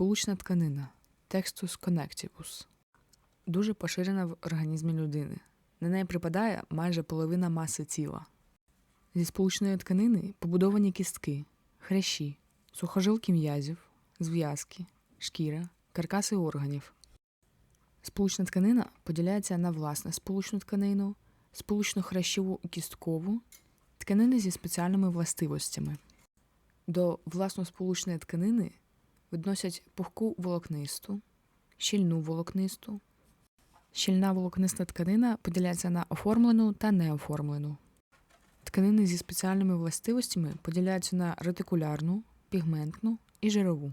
Сполучна тканина Textus connectivus. Дуже поширена в організмі людини. На неї припадає майже половина маси тіла. Зі сполучної тканини побудовані кістки, хрящі, сухожилки м'язів, зв'язки, шкіра, каркаси органів. Сполучна тканина поділяється на власне сполучну тканину, сполучну хрящову кісткову, тканини зі спеціальними властивостями. До власносполучної тканини відносять пухку волокнисту, щільну волокнисту. Щільна волокниста тканина поділяється на оформлену та неоформлену. Тканини зі спеціальними властивостями поділяються на ретикулярну, пігментну і жирову.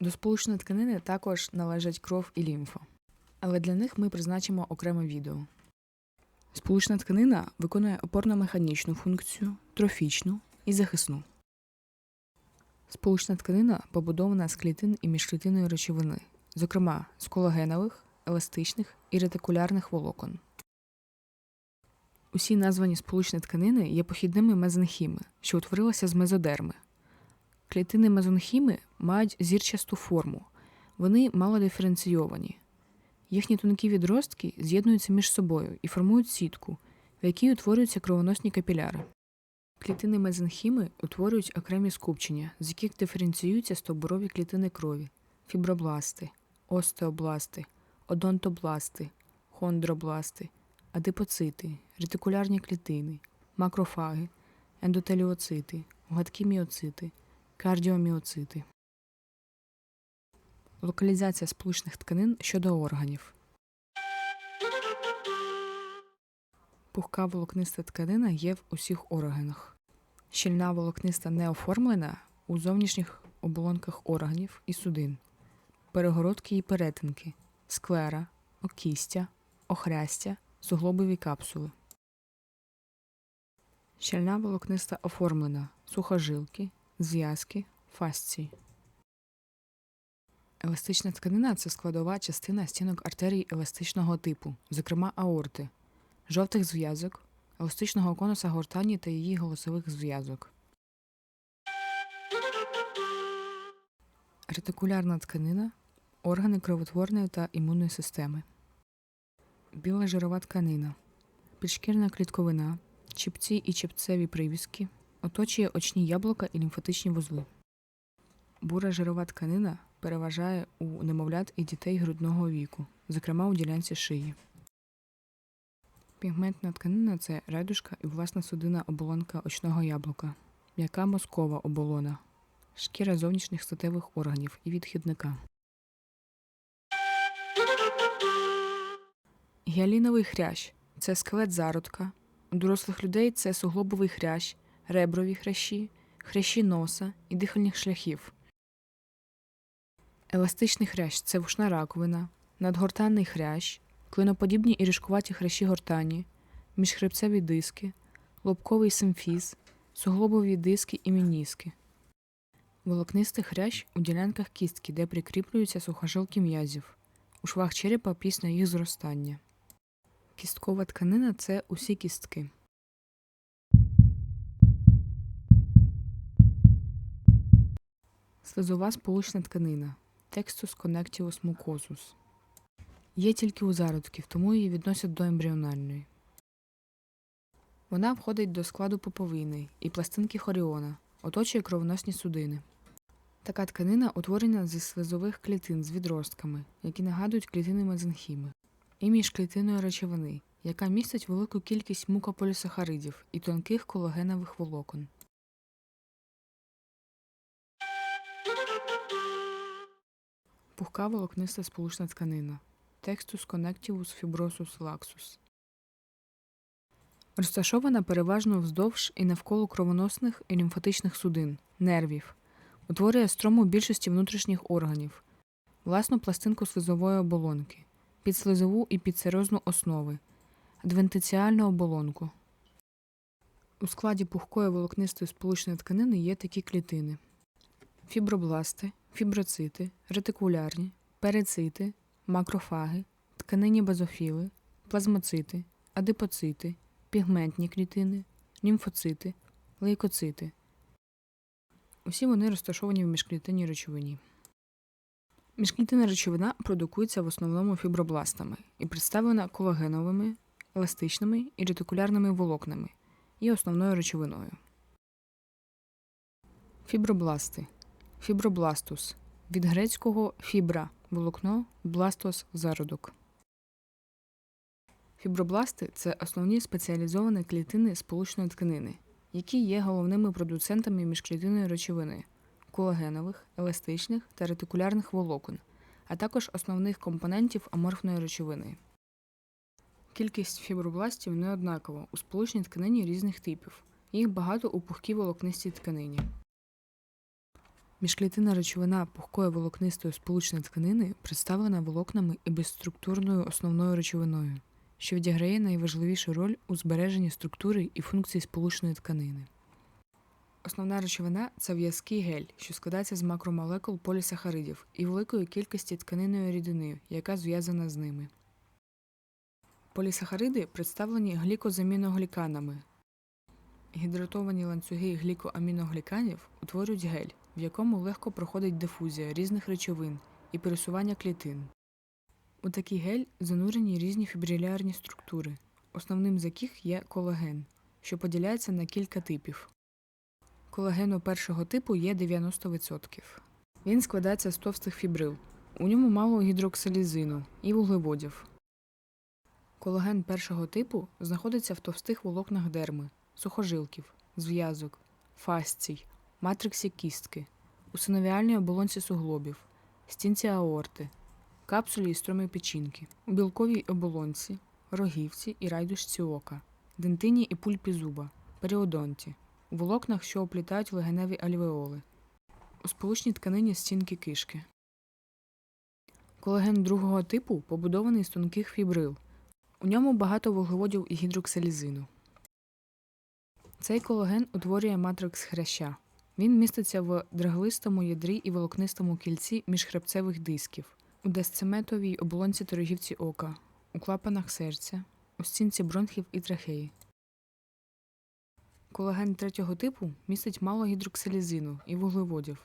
До сполучної тканини також належать кров і лімфа. Але для них ми призначимо окреме відео. Сполучна тканина виконує опорно-механічну функцію, трофічну і захисну. Сполучна тканина побудована з клітин і міжклітинної речовини, зокрема з колагенових, еластичних і ретикулярних волокон. Усі названі сполучні тканини є похідними мезонхіми, що утворилися з мезодерми. Клітини мезонхіми мають зірчасту форму, вони мало диференційовані. Їхні тонкі відростки з'єднуються між собою і формують сітку, в якій утворюються кровоносні капіляри. Клітини мезенхіми утворюють окремі скупчення, з яких диференціюються стовбурові клітини крові, фібробласти, остеобласти, одонтобласти, хондробласти, адипоцити, ретикулярні клітини, макрофаги, ендотеліоцити, гладкі міоцити, кардіоміоцити. Локалізація сполучних тканин щодо органів. Пухка волокниста тканина є в усіх органах. Щільна волокниста неоформлена у зовнішніх оболонках органів і судин, перегородки і перетинки, склера, окістя, охрястя, суглобові капсули. Щільна волокниста оформлена сухожилки, зв'язки, фасції. Еластична тканина це складова частина стінок артерій еластичного типу, зокрема аорти, жовтих зв'язок, еластичного конуса гортані та її голосових зв'язок. Ретикулярна тканина органи кровотворної та імунної системи. Біла жирова тканина, підшкірна клітковина, чіпці і чіпцеві привіски, оточує очні яблука і лімфатичні вузли. Бура жирова тканина переважає у немовлят і дітей грудного віку, зокрема у ділянці шиї. Пігментна тканина це райдушка і власна судина оболонка очного яблука, м'яка мозкова оболона, шкіра зовнішніх статевих органів і відхідника. Гіаліновий хрящ це скелет зародка. У дорослих людей це суглобовий хрящ, реброві хрящі, хрящі носа і дихальних шляхів. Еластичний хрящ це вушна раковина, надгортанний хрящ, клиноподібні і ріжкуваті хрящі гортані, міжхребцеві диски, лобковий симфіз, суглобові диски і мініски. Волокнистий хрящ у ділянках кістки, де прикріплюються сухожилки м'язів, у швах черепа після їх зростання. Кісткова тканина це усі кістки. Слизова сполучна тканина Textus connectivus mucosus. Є тільки у зародків, тому її відносять до ембріональної. Вона входить до складу поповини і пластинки хоріона, оточує кровоносні судини. Така тканина утворена зі слизових клітин з відростками, які нагадують клітини мезенхіми, і міжклітинної речовини, яка містить велику кількість мукополісахаридів і тонких колагенових волокон. Пухка волокниста сполучна тканина Textus connectivus fibrosus laxus. Розташована переважно вздовж і навколо кровоносних і лімфатичних судин, нервів, утворює строму більшості внутрішніх органів, власну пластинку слизової оболонки, підслизову і підсерозну основи, адвентиціальну оболонку. У складі пухкої волокнистої сполучної тканини є такі клітини: фібробласти, фіброцити, ретикулярні, перицити, макрофаги, тканині базофіли, плазмоцити, адипоцити, пігментні клітини, лімфоцити, лейкоцити. Усі вони розташовані в міжклітинній речовині. Міжклітинна речовина продукується в основному фібробластами і представлена колагеновими, еластичними і ретикулярними волокнами і основною речовиною. Фібробласти. Фібробластус. Від грецького фібра волокно, бластос зародок. Фібробласти це основні спеціалізовані клітини сполучної тканини, які є головними продуцентами міжклітинної речовини колагенових, еластичних та ретикулярних волокон, а також основних компонентів аморфної речовини. Кількість фібробластів не однакова у сполучній тканині різних типів. Їх багато у пухкій волокнистій тканині. Міжклітинна речовина пухкої волокнистої сполучної тканини представлена волокнами і безструктурною основною речовиною, що відіграє найважливішу роль у збереженні структури і функцій сполучної тканини. Основна речовина це в'язкий гель, що складається з макромолекул полісахаридів і великої кількості тканинної рідини, яка зв'язана з ними. Полісахариди представлені глікозаміногліканами. Гідратовані ланцюги глікоаміногліканів утворюють гель, в якому легко проходить дифузія різних речовин і пересування клітин. У такий гель занурені різні фібрилярні структури, основним з яких є колаген, що поділяється на кілька типів. Колагену першого типу є 90%. Він складається з товстих фібрил. У ньому мало гідроксилізину і вуглеводів. Колаген першого типу знаходиться в товстих волокнах дерми, сухожилків, зв'язок, фасцій, матриксі кістки, у синовіальній оболонці суглобів, стінці аорти, капсулі і стромі печінки, у білковій оболонці, рогівці і райдушці ока, дентині і пульпі зуба, періодонті, у волокнах, що оплітають легеневі альвеоли, у сполучній тканині стінки кишки. Колаген другого типу побудований з тонких фібрил. У ньому багато вуглеводів і гідроксилізину. Цей колаген утворює матрикс хряща. Він міститься в драглистому ядрі і волокнистому кільці міжхребцевих дисків, у десцеметовій оболонці торогівці ока, у клапанах серця, у стінці бронхів і трахеї. Колаген третього типу містить мало гідроксилізину і вуглеводів,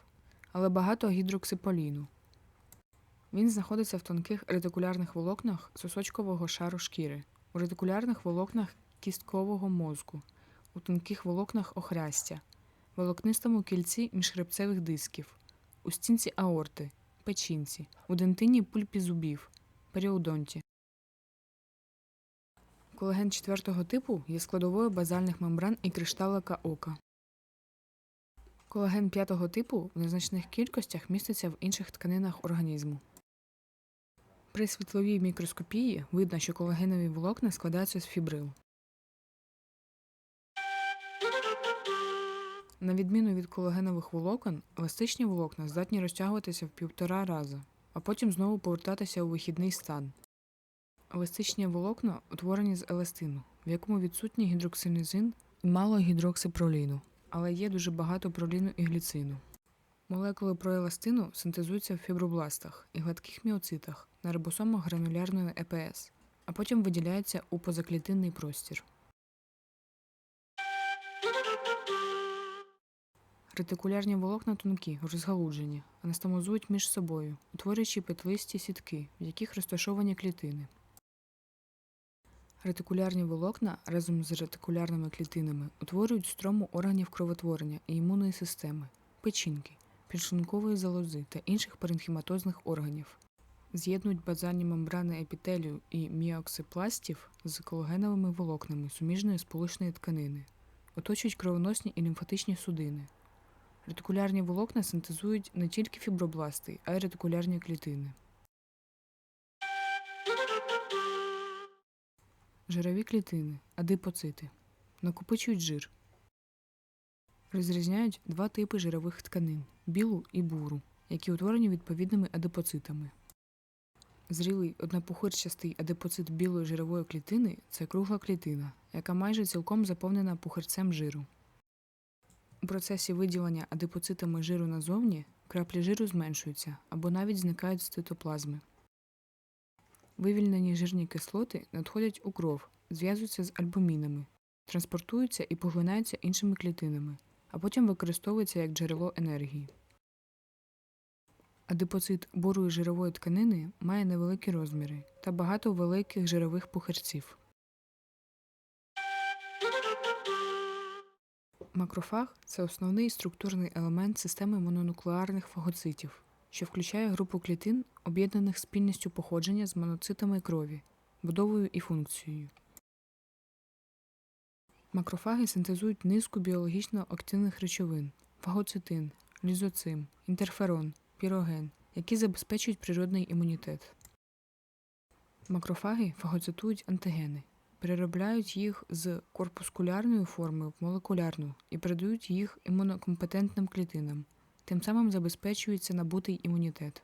але багато гідроксиполіну. Він знаходиться в тонких ретикулярних волокнах сосочкового шару шкіри, у ретикулярних волокнах кісткового мозку, у тонких волокнах охрястя, волокнистому кільці міжхребцевих дисків, у стінці аорти, печінці, у дентині пульпі зубів, періодонті. Колаген четвертого типу є складовою базальних мембран і кришталика ока. Колаген п'ятого типу в незначних кількостях міститься в інших тканинах організму. При світловій мікроскопії видно, що колагенові волокна складаються з фібрил. На відміну від колагенових волокон, еластичні волокна здатні розтягуватися в півтора рази, а потім знову повертатися у вихідний стан. Еластичні волокна утворені з еластину, в якому відсутній гідроксилізин і мало гідроксипроліну, але є дуже багато проліну і гліцину. Молекули проеластину синтезуються в фібробластах і гладких міоцитах на рибосомах гранулярної ЕПС, а потім виділяються у позаклітинний простір. Ретикулярні волокна тонкі, розгалуджені, анастомозують між собою, утворюючи петлисті сітки, в яких розташовані клітини. Ретикулярні волокна разом з ретикулярними клітинами утворюють строму органів кровотворення і імунної системи, печінки, підшлункової залози та інших паренхіматозних органів. З'єднують базальні мембрани епітелію і міоксипластів з колагеновими волокнами суміжної сполучної тканини, оточують кровоносні і лімфатичні судини. Ретикулярні волокна синтезують не тільки фібробласти, а й ретикулярні клітини. Жирові клітини, адипоцити, накопичують жир. Розрізняють два типи жирових тканин білу і буру, які утворені відповідними адипоцитами. Зрілий однопухирчастий адипоцит білої жирової клітини це кругла клітина, яка майже цілком заповнена пухирцем жиру. У процесі виділення адипоцитами жиру назовні краплі жиру зменшуються або навіть зникають з цитоплазми. Вивільнені жирні кислоти надходять у кров, зв'язуються з альбумінами, транспортуються і поглинаються іншими клітинами, а потім використовуються як джерело енергії. Адипоцит бурої жирової тканини має невеликі розміри та багато великих жирових пухирців. Макрофаг це основний структурний елемент системи мононуклеарних фагоцитів, що включає групу клітин, об'єднаних спільністю походження з моноцитами крові, будовою і функцією. Макрофаги синтезують низку біологічно активних речовин фагоцитин, лізоцим, інтерферон, піроген, які забезпечують природний імунітет. Макрофаги фагоцитують антигени, переробляють їх з корпускулярної форми в молекулярну і передають їх імунокомпетентним клітинам, тим самим забезпечується набутий імунітет.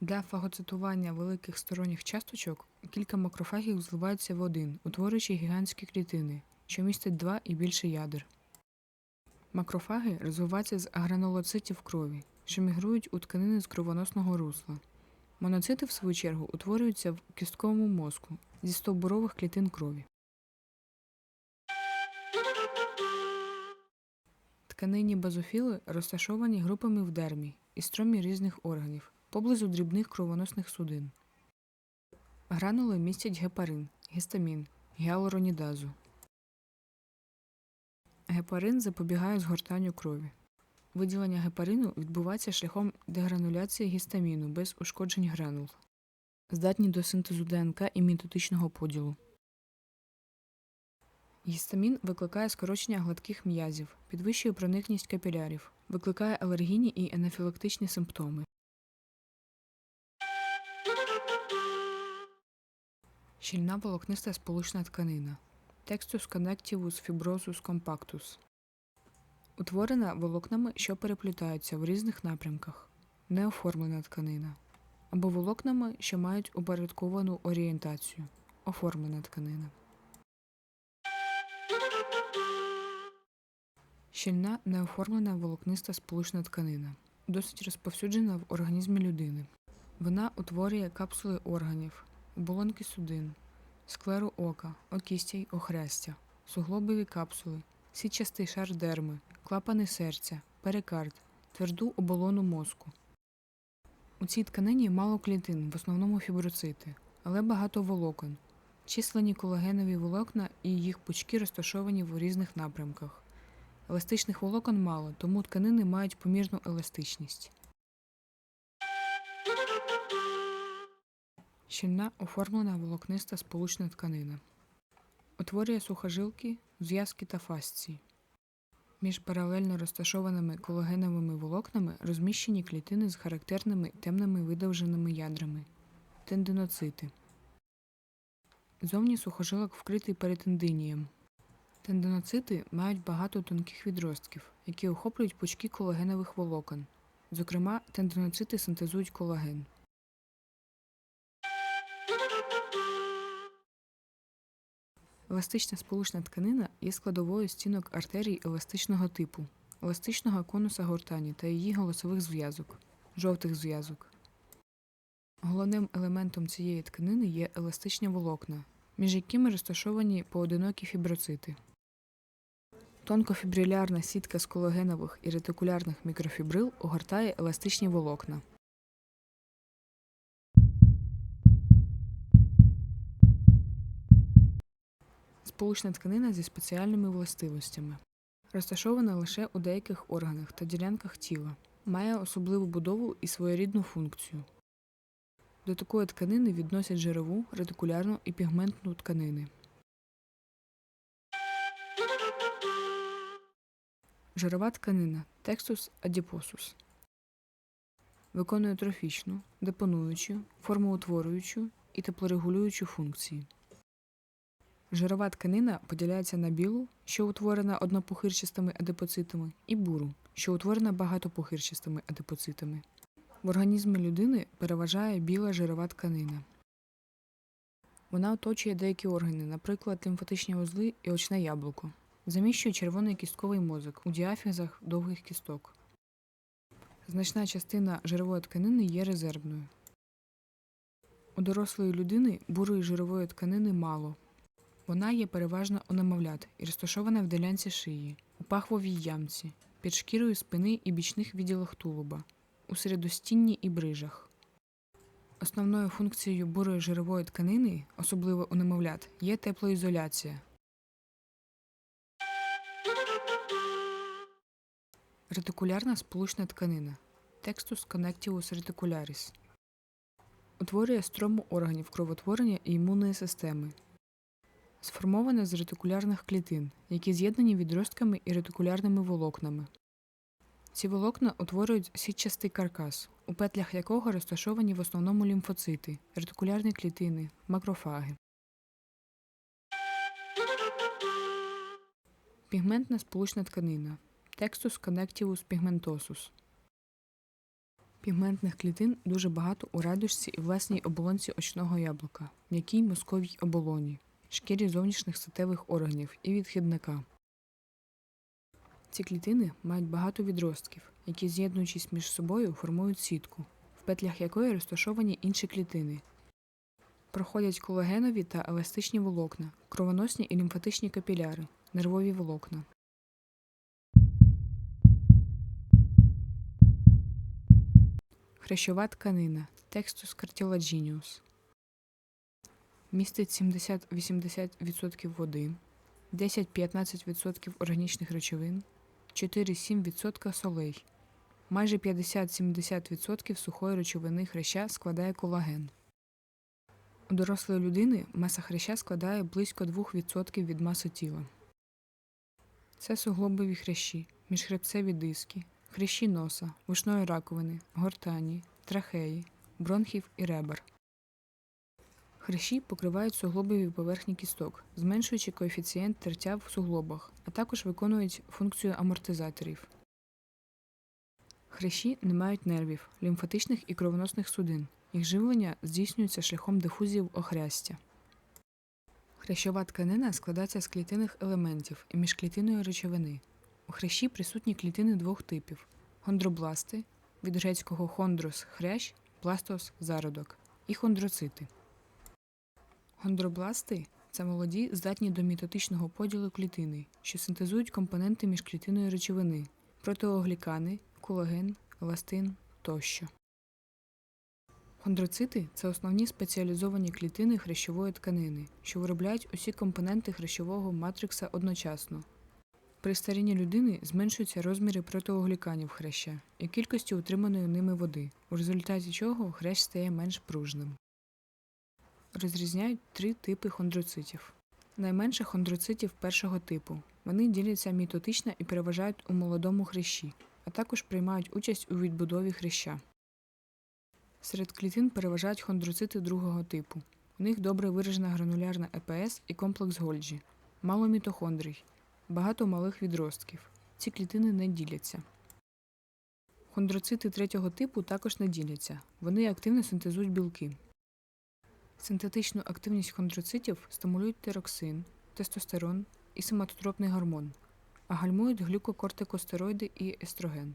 Для фагоцитування великих сторонніх часточок кілька макрофагів зливаються в один, утворюючи гігантські клітини, що містять два і більше ядер. Макрофаги розвиваються з агранулоцитів крові, що мігрують у тканини з кровоносного русла. Моноцити, в свою чергу, утворюються в кістковому мозку зі стовбурових клітин крові. Тканинні базофіли розташовані групами в дермі і стромі різних органів поблизу дрібних кровоносних судин. Гранули містять гепарин, гістамін, гіалуронідазу. Гепарин запобігає згортанню крові. Виділення гепарину відбувається шляхом дегрануляції гістаміну без ушкоджень гранул. Здатні до синтезу ДНК і мітотичного поділу. Гістамін викликає скорочення гладких м'язів, підвищує проникність капілярів, викликає алергійні і анафілактичні симптоми. Щільна волокниста сполучна тканина. Textus connectivus fibrosus compactus. Утворена волокнами, що переплітаються в різних напрямках. Неоформлена тканина. Або волокнами, що мають упорядковану орієнтацію. Оформлена тканина. Щільна неоформлена волокниста сполучна тканина. Досить розповсюджена в організмі людини. Вона утворює капсули органів, оболонки судин, склеру ока, окістя й охрестя, суглобові капсули, сітчастий шар дерми, клапани серця, перикард, тверду оболону мозку. У цій тканині мало клітин, в основному фіброцити, але багато волокон. Численні колагенові волокна і їх пучки розташовані в різних напрямках. Еластичних волокон мало, тому тканини мають помірну еластичність. Щільна оформлена волокниста сполучна тканина. Утворює сухожилки, зв'язки та фасції. Між паралельно розташованими колагеновими волокнами розміщені клітини з характерними темними видовженими ядрами тендиноцити. Зовні сухожилок вкритий перитендинієм. Тендиноцити мають багато тонких відростків, які охоплюють пучки колагенових волокон. Зокрема, тендиноцити синтезують колаген. Еластична сполучна тканина є складовою стінок артерій еластичного типу, еластичного конуса гортані та її голосових зв'язок, жовтих зв'язок. Головним елементом цієї тканини є еластичні волокна, між якими розташовані поодинокі фіброцити. Тонкофібрилярна сітка з колагенових і ретикулярних мікрофібрил огортає еластичні волокна. Сполучна тканина зі спеціальними властивостями. Розташована лише у деяких органах та ділянках тіла. Має особливу будову і своєрідну функцію. До такої тканини відносять жирову, ретикулярну і пігментну тканини. Жирова тканина Textus adiposus. Виконує трофічну, депонуючу, формоутворюючу і теплорегулюючу функції. Жирова тканина поділяється на білу, що утворена однопухирчастими адипоцитами, і буру, що утворена багатопухирчастими адипоцитами. В організмі людини переважає біла жирова тканина. Вона оточує деякі органи, наприклад, лімфатичні вузли і очне яблуко. Заміщує червоний кістковий мозок у діафізах довгих кісток. Значна частина жирової тканини є резервною. У дорослої людини бурої жирової тканини мало. Вона є переважно у немовлят і розташована в ділянці шиї, у пахвовій ямці, під шкірою спини і бічних відділах тулуба, у середостінні і брижах. Основною функцією бурої жирової тканини, особливо у немовлят, є теплоізоляція. Ретикулярна сполучна тканина Textus connectivus reticularis утворює строму органів кровотворення і імунної системи. Сформована з ретикулярних клітин, які з'єднані відростками і ретикулярними волокнами. Ці волокна утворюють сітчастий каркас, у петлях якого розташовані в основному лімфоцити, ретикулярні клітини, макрофаги. Пігментна сполучна тканина Textus connectivus pigmentosus. Пігментних клітин дуже багато у радужці і власній оболонці очного яблука, м'якій мозковій оболоні, шкірі зовнішніх статевих органів і відхідника. Ці клітини мають багато відростків, які, з'єднуючись між собою, формують сітку, в петлях якої розташовані інші клітини. Проходять колагенові та еластичні волокна, кровоносні і лімфатичні капіляри, нервові волокна. Хрящова тканина Textus cartilaginous. Містить 70-80% води, 10-15% органічних речовин, 4-7% солей. Майже 50-70% сухої речовини хряща складає колаген. У дорослої людини маса хряща складає близько 2% від маси тіла. Це суглобові хрящі, міжхребцеві диски, хрящі носа, вушної раковини, гортані, трахеї, бронхів і ребер. Хрящі покривають суглобові поверхні кісток, зменшуючи коефіцієнт тертя в суглобах, а також виконують функцію амортизаторів. Хрящі не мають нервів, лімфатичних і кровоносних судин. Їх живлення здійснюється шляхом дифузії охрястя. Хрящова тканина складається з клітинних елементів і міжклітинної речовини. У хрящі присутні клітини двох типів хондробласти від грецького хондрос хрящ, пластос зародок і хондроцити. Хондробласти це молоді, здатні до мітотичного поділу клітини, що синтезують компоненти міжклітинної речовини, протеоглікани, колаген, еластин тощо. Хондроцити це основні спеціалізовані клітини хрящової тканини, що виробляють усі компоненти хрящового матрикса одночасно. При старінні людини зменшуються розміри протеогліканів хряща і кількості утриманої ними води, у результаті чого хрящ стає менш пружним. Розрізняють три типи хондроцитів. Найменше хондроцитів першого типу. Вони діляться мітотично і переважають у молодому хрящі, а також приймають участь у відбудові хряща. Серед клітин переважають хондроцити другого типу. У них добре виражена гранулярна ЕПС і комплекс Гольджі, мало мітохондрій, багато малих відростків. Ці клітини не діляться. Хондроцити третього типу також не діляться. Вони активно синтезують білки. Синтетичну активність хондроцитів стимулюють тироксин, тестостерон і соматотропний гормон, а гальмують глюкокортикостероїди і естроген.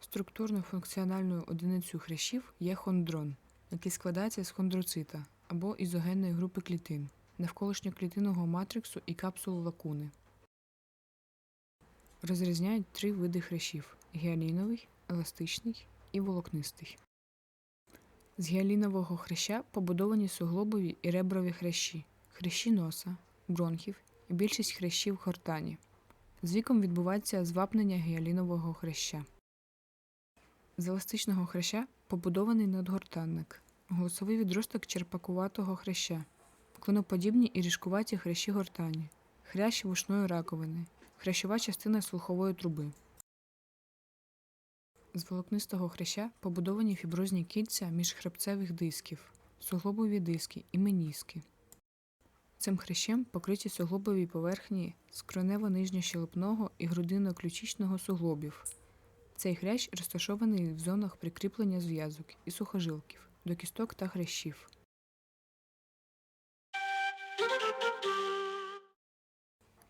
Структурно-функціональною одиницею хрящів є хондрон, який складається з хондроцита або ізогенної групи клітин, навколишньоклітинного матриксу і капсул лакуни. Розрізняють три види хрящів гіаліновий, еластичний і волокнистий. З гіалінового хряща побудовані суглобові і реброві хрящі, хрящі носа, бронхів і більшість хрящів гортані. З віком відбувається звапнення гіалінового хряща. З еластичного хряща побудований надгортанник, голосовий відросток черпакуватого хряща, клиноподібні і ріжкуваті хрящі гортані, хрящ вушної раковини, хрящова частина слухової труби. З волокнистого хряща побудовані фіброзні кільця міжхребцевих дисків, суглобові диски і меніски. Цим хрящем покриті суглобові поверхні скронево-нижньощелепного і грудино-ключичного суглобів. Цей хрящ розташований в зонах прикріплення зв'язок і сухожилків до кісток та хрящів.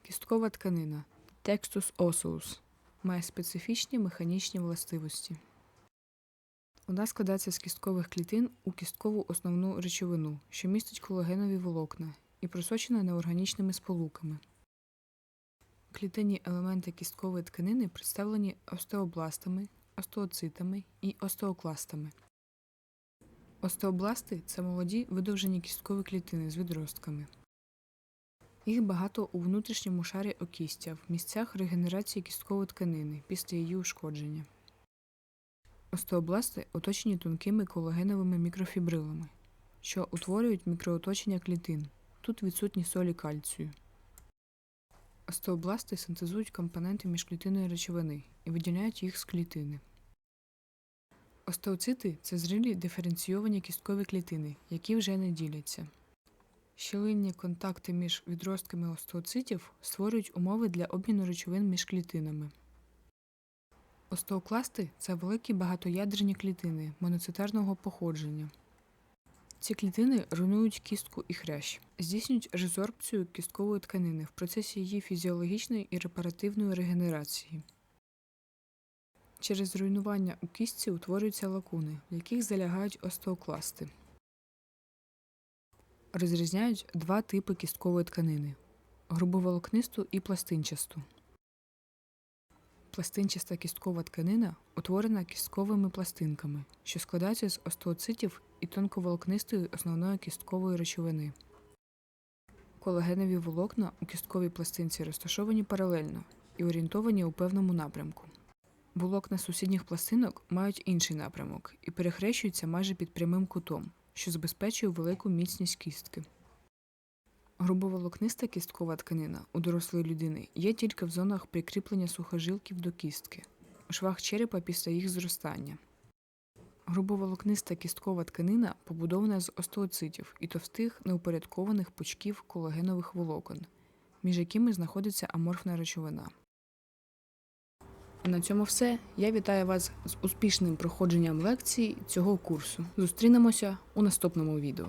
Кісткова тканина Textus osseus має специфічні механічні властивості. Вона складається з кісткових клітин у кісткову основну речовину, що містить колагенові волокна і просочена неорганічними сполуками. Клітинні елементи кісткової тканини представлені остеобластами, остеоцитами і остеокластами. Остеобласти це молоді видовжені кісткові клітини з відростками. Їх багато у внутрішньому шарі окістя в місцях регенерації кісткової тканини після її ушкодження. Остеобласти оточені тонкими колагеновими мікрофібрилами, що утворюють мікрооточення клітин. Тут відсутні солі кальцію. Остеобласти синтезують компоненти міжклітинної речовини і виділяють їх з клітини. Остеоцити це зрілі диференційовані кісткові клітини, які вже не діляться. Щілинні контакти між відростками остеоцитів створюють умови для обміну речовин між клітинами. Остеокласти це великі багатоядерні клітини моноцитарного походження. Ці клітини руйнують кістку і хрящ, здійснюють резорбцію кісткової тканини в процесі її фізіологічної і репаративної регенерації. Через руйнування у кістці утворюються лакуни, в яких залягають остеокласти. Розрізняють два типи кісткової тканини грубоволокнисту і пластинчасту. Пластинчаста кісткова тканина утворена кістковими пластинками, що складаються з остеоцитів і тонковолокнистої основної кісткової речовини. Колагенові волокна у кістковій пластинці розташовані паралельно і орієнтовані у певному напрямку. Волокна сусідніх пластинок мають інший напрямок і перехрещуються майже під прямим кутом, що забезпечує велику міцність кістки. Грубоволокниста кісткова тканина у дорослої людини є тільки в зонах прикріплення сухожилків до кістки, у швах черепа після їх зростання. Грубоволокниста кісткова тканина побудована з остеоцитів і товстих неупорядкованих пучків колагенових волокон, між якими знаходиться аморфна речовина. На цьому все. Я вітаю вас з успішним проходженням лекцій цього курсу. Зустрінемося у наступному відео.